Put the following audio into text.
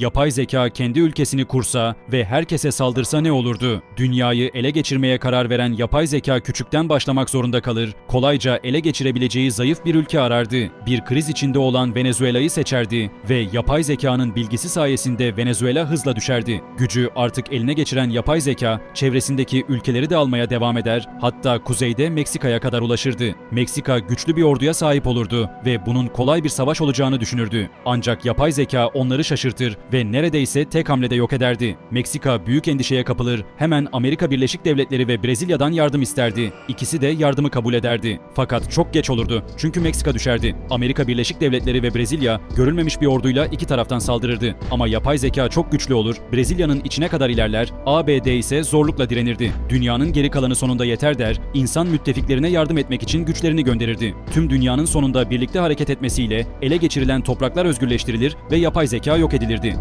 Yapay zeka kendi ülkesini kursa ve herkese saldırsa ne olurdu? Dünyayı ele geçirmeye karar veren yapay zeka küçükten başlamak zorunda kalır, kolayca ele geçirebileceği zayıf bir ülke arardı. Bir kriz içinde olan Venezuela'yı seçerdi ve yapay zekanın bilgisi sayesinde Venezuela hızla düşerdi. Gücü artık eline geçiren yapay zeka çevresindeki ülkeleri de almaya devam eder, hatta kuzeyde Meksika'ya kadar ulaşırdı. Meksika güçlü bir orduya sahip olurdu ve bunun kolay bir savaş olacağını düşünürdü. Ancak yapay zeka onları şaşırtır ve neredeyse tek hamlede yok ederdi. Meksika büyük endişeye kapılır, hemen Amerika Birleşik Devletleri ve Brezilya'dan yardım isterdi. İkisi de yardımı kabul ederdi. Fakat çok geç olurdu çünkü Meksika düşerdi. Amerika Birleşik Devletleri ve Brezilya görülmemiş bir orduyla iki taraftan saldırırdı. Ama yapay zeka çok güçlü olur, Brezilya'nın içine kadar ilerler, ABD ise zorlukla direnirdi. Dünyanın geri kalanı sonunda yeter der, insan müttefiklerine yardım etmek için güçlerini gönderirdi. Tüm dünyanın sonunda birlikte hareket etmesiyle ele geçirilen topraklar özgürleştirilir ve yapay zeka yok edilirdi.